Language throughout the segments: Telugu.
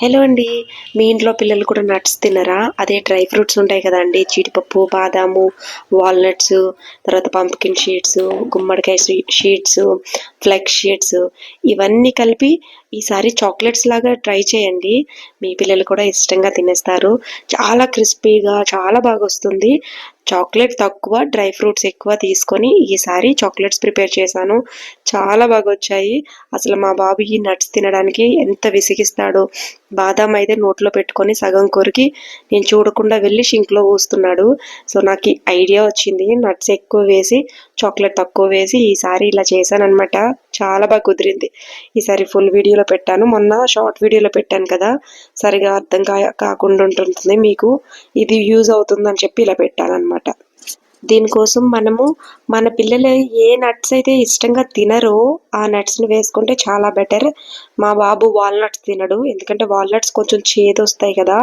హలో అండి. మీ ఇంట్లో పిల్లలు కూడా నట్స్ తినరా? అదే డ్రై ఫ్రూట్స్ ఉంటాయి కదండి. జీడిపప్పు బాదాము వాల్నట్స్ తర్వాత పంప్కిన్ షీట్స్ గుమ్మడికాయ షీట్స్ ఫ్లెక్స్ షీట్స్ ఇవన్నీ కలిపి ఈసారి చాక్లెట్స్ లాగా ట్రై చేయండి. మీ పిల్లలు కూడా ఇష్టంగా తినేస్తారు. చాలా క్రిస్పీగా చాలా బాగా వస్తుంది. చాక్లెట్ తక్కువ డ్రై ఫ్రూట్స్ ఎక్కువ తీసుకొని ఈసారి చాక్లెట్స్ ప్రిపేర్ చేశాను. చాలా బాగా వచ్చాయి. అసలు మా బాబు ఈ నట్స్ తినడానికి ఎంత విసిగిస్తాడో. బాదాం అయితే నోట్లో పెట్టుకొని సగం కొరికి నేను చూడకుండా వెళ్ళి షింక్లో ఊస్తున్నాడు సో నాకు ఐడియా వచ్చింది. నట్స్ ఎక్కువ వేసి చాక్లెట్ తక్కువ వేసి ఈసారి ఇలా చేశానమాట చాలా బాగా కుదిరింది. ఈసారి ఫుల్ వీడియోలో పెట్టాను. మొన్న షార్ట్ వీడియోలో పెట్టాను కదా సరిగా అర్థం కా కాకుండా ఉంటుంది మీకు. ఇది యూజ్ అవుతుందని చెప్పి ఇలా పెట్టాను అనమాట దీనికోసం మనము మన పిల్లలు ఏ నట్స్ అయితే ఇష్టంగా తినరో ఆ నట్స్ని వేసుకుంటే చాలా బెటర్ మా బాబు వాల్నట్స్ తినడు. ఎందుకంటే వాల్నట్స్ కొంచెం చేదు వస్తాయి కదా.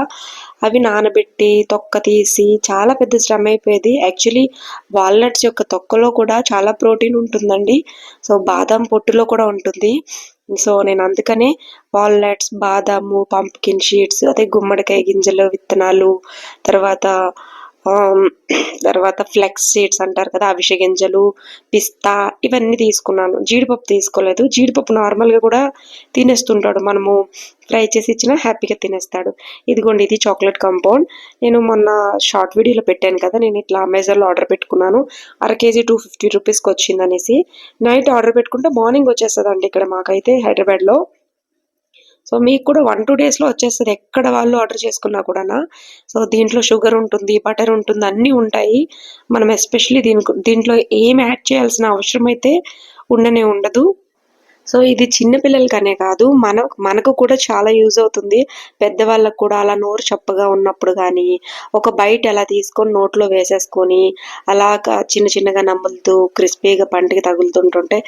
అవి నానబెట్టి తొక్క తీసి చాలా పెద్ద శ్రమ అయిపోయేది. యాక్చువల్లీ వాల్నట్స్ యొక్క తొక్కలో కూడా చాలా ప్రోటీన్ ఉంటుందండి. సో బాదం పొట్టులో కూడా ఉంటుంది. సో నేను అందుకనే వాల్నట్స్ బాదాము పంప్కిన్ షీట్స్ అదే గుమ్మడికాయ గింజలు విత్తనాలు తర్వాత తర్వాత ఫ్లెక్స్ సీడ్స్ అంటారు కదా అవిష గింజలు పిస్తా ఇవన్నీ తీసుకున్నాను. జీడిపప్పు తీసుకోలేదు. జీడిపప్పు నార్మల్గా కూడా తినేస్తుంటాడు. మనము ఫ్రై చేసి ఇచ్చినా హ్యాపీగా తినేస్తాడు. ఇదిగోండి ఇది చాక్లెట్ కాంపౌండ్. నేను మొన్న షార్ట్ వీడియోలో పెట్టాను కదా నేను ఇట్లా అమెజాన్లో ఆర్డర్ పెట్టుకున్నాను. అర కేజీ టూ ఫిఫ్టీ రూపీస్కి వచ్చిందనేసి. నైట్ ఆర్డర్ పెట్టుకుంటే మార్నింగ్ వచ్చేస్తుందండి ఇక్కడ మాకైతే హైదరాబాద్లో. సో మీకు కూడా వన్ టూ డేస్లో వచ్చేస్తుంది. ఎక్కడ వాళ్ళు ఆర్డర్ చేసుకున్నా కూడా సో దీంట్లో షుగర్ ఉంటుంది బటర్ ఉంటుంది అన్నీ ఉంటాయి. మనం ఎస్పెషలీ దీని దీంట్లో ఏం యాడ్ చేయాల్సిన అవసరం అయితే ఉండనే ఉండదు. సో ఇది చిన్నపిల్లలకనే కాదు మన మనకు కూడా చాలా యూజ్ అవుతుంది. పెద్దవాళ్ళకు కూడా అలా నోరు చప్పగా ఉన్నప్పుడు కానీ ఒక బయట అలా తీసుకొని నోట్లో వేసేసుకొని అలా చిన్న చిన్నగా నమ్ములుతూ క్రిస్పీగా పంటకి తగులుతుంటుంటే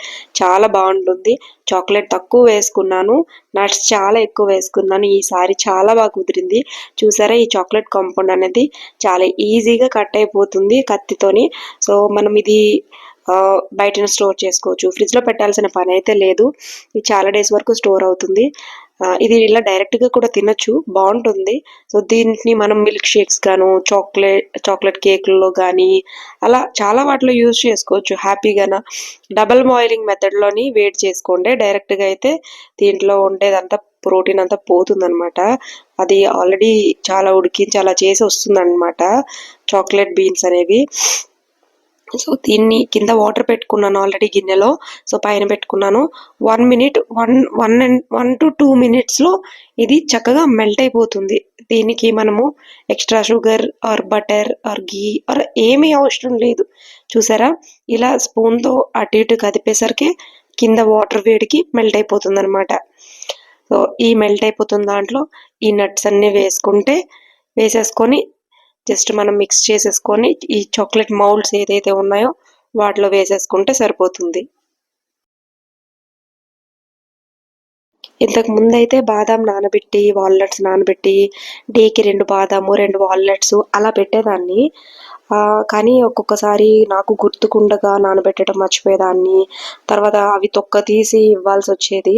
చాలా బాగుంటుంది. చాక్లెట్ తక్కువ వేసుకున్నాను నట్స్ చాలా ఎక్కువ వేసుకున్నాను. ఈసారి చాలా బాగా కుదిరింది. చూసారా ఈ చాక్లెట్ కాంపౌండ్ అనేది చాలా ఈజీగా కట్ అయిపోతుంది కత్తితోని. సో మనం ఇది బయటన స్టోర్ చేసుకోవచ్చు. ఫ్రిడ్జ్లో పెట్టాల్సిన పని అయితే లేదు. ఇది చాలా డేస్ వరకు స్టోర్ అవుతుంది. ఇది ఇలా డైరెక్ట్గా కూడా తినొచ్చు. బాగుంటుంది. సో దీన్ని మనం మిల్క్ షేక్స్ గాను చాక్లెట్ చాక్లెట్ కేక్లలో కానీ అలా చాలా వాటిలో యూజ్ చేసుకోవచ్చు. హ్యాపీగా డబల్ బాయిలింగ్ మెథడ్లోని వేడి చేసుకోండి. డైరెక్ట్గా అయితే దీంట్లో ఉండేదంతా ప్రోటీన్ అంతా పోతుందనమాట అది ఆల్రెడీ చాలా ఉడికించి అలా చేసి వస్తుందన్నమాట. చాక్లెట్ బీన్స్ అనేవి. సో దీన్ని కింద వాటర్ పెట్టుకున్నాను ఆల్రెడీ గిన్నెలో. సో పైన పెట్టుకున్నాను. One minute one one and one two two మినిట్స్లో ఇది చక్కగా మెల్ట్ అయిపోతుంది. దీనికి మనము extra sugar or butter or ghee or ఏమీ అవసరం లేదు. చూసారా? ఇలా స్పూన్తో అటు ఇటు కదిపేసరికి కింద వాటర్ వేడికి మెల్ట్ అయిపోతుంది అనమాట సో ఈ మెల్ట్ అయిపోతున్న దాంట్లో ఈ నట్స్ అన్నీ వేసుకుంటే వేసేసుకొని జస్ట్ మనం మిక్స్ చేసేసుకొని ఈ చాక్లెట్ మౌల్డ్స్ ఏదైతే ఉన్నాయో వాటిలో వేసేసుకుంటే సరిపోతుంది. ఇంతకు ముందు అయితే బాదాం నానబెట్టి వాల్నట్స్ నానబెట్టి డేకి రెండు బాదాము రెండు వాల్నట్స్ అలా పెట్టేదాన్ని. కానీ ఒక్కొక్కసారి నాకు గుర్తుకుండగా నానబెట్టడం మర్చిపోయేదాన్ని. తర్వాత అవి తొక్క తీసి ఇవ్వాల్సి వచ్చేది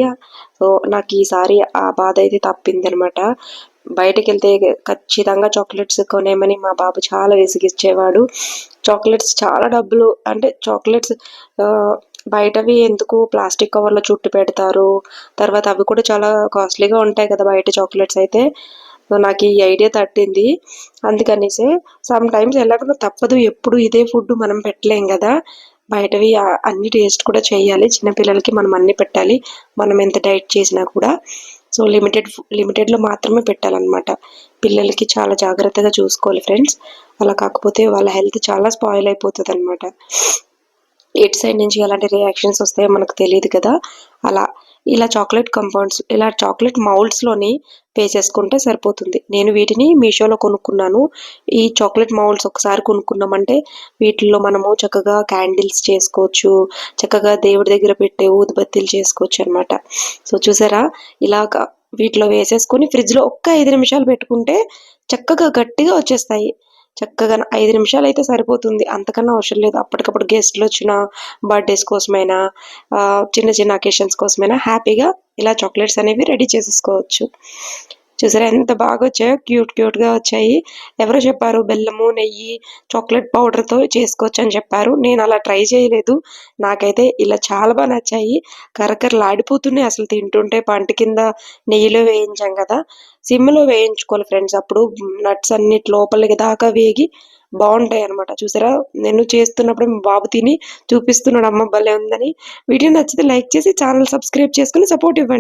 సో నాకు ఈసారి ఆ బాధ అయితే తప్పింది అనమాట బయటకు వెళ్తే ఖచ్చితంగా చాక్లెట్స్ కొనేమని మా బాబు చాలా విసిగిచ్చేవాడు. చాక్లెట్స్ చాలా డబ్బులు అంటే చాక్లెట్స్ బయటవి ఎందుకు ప్లాస్టిక్ కవర్లో చుట్టు పెడతారు? తర్వాత అవి కూడా చాలా కాస్ట్లీగా ఉంటాయి కదా బయట చాక్లెట్స్ అయితే. నాకు ఈ ఐడియా తట్టింది. అందుకనేసి సమ్ టైమ్స్ ఎలాగో తప్పదు. ఎప్పుడు ఇదే ఫుడ్ మనం పెట్టలేం కదా. బయటవి అన్ని టేస్ట్ కూడా చేయాలి. చిన్నపిల్లలకి మనం అన్ని పెట్టాలి. మనం ఎంత డైట్ చేసినా కూడా. సో లిమిటెడ్ లిమిటెడ్లో మాత్రమే పెట్టాలన్నమాట. పిల్లలకి చాలా జాగ్రత్తగా చూసుకోవాలి ఫ్రెండ్స్. అలా కాకపోతే వాళ్ళ హెల్త్ చాలా స్పాయిల్ అయిపోతుంది అనమాట ఎట్ సైడ్ నుంచి ఎలాంటి రియాక్షన్స్ వస్తాయో మనకు తెలియదు కదా. అలా ఇలా చాక్లెట్ కంపౌండ్స్ ఇలా చాక్లెట్ మౌల్డ్స్లోని పే చేసుకుంటే సరిపోతుంది. నేను వీటిని మీషోలో కొనుక్కున్నాను. ఈ చాక్లెట్ మౌల్డ్స్ ఒకసారి కొనుక్కున్నామంటే వీటిల్లో మనము చక్కగా క్యాండిల్స్ చేసుకోవచ్చు చక్కగా దేవుడి దగ్గర పెట్టే ఊదుబత్తీలు చేసుకోవచ్చు అనమాట సో చూసారా? ఇలా వీటిలో వేసేసుకొని ఫ్రిడ్జ్లో ఒక్క ఐదు నిమిషాలు పెట్టుకుంటే చక్కగా గట్టిగా వచ్చేస్తాయి. చక్కగా ఐదు నిమిషాలు అయితే సరిపోతుంది. అంతకన్నా అవసరం లేదు. అప్పటికప్పుడు గెస్ట్లు వచ్చిన బర్త్డేస్ కోసమైనా చిన్న చిన్న అకేషన్స్ కోసమైనా హ్యాపీగా ఇలా చాక్లెట్స్ అనేవి రెడీ చేసేసుకోవచ్చు. చూసారా ఎంత బాగా వచ్చాయో? క్యూట్ క్యూట్గా వచ్చాయి. ఎవరో చెప్పారు? బెల్లము నెయ్యి చాక్లెట్ పౌడర్తో చేసుకోవచ్చు అని చెప్పారు. నేను అలా ట్రై చేయలేదు. నాకైతే ఇలా చాలా బాగా నచ్చాయి. కరకరలు ఆడిపోతున్నాయి అసలు తింటుంటే పంట కింద నెయ్యిలో వేయించాం కదా. సిమ్లో వేయించుకోవాలి ఫ్రెండ్స్ అప్పుడు నట్స్ అన్నిటి లోపలికి దాకా వేగి బాగుంటాయి అనమాట చూసారా? నేను చేస్తున్నప్పుడు మా బాబు తిని చూపిస్తున్నాడు. అమ్మ భలే ఉందని. వీడియో నచ్చితే లైక్ చేసి ఛానల్ సబ్స్క్రైబ్ చేసుకుని సపోర్ట్ ఇవ్వండి.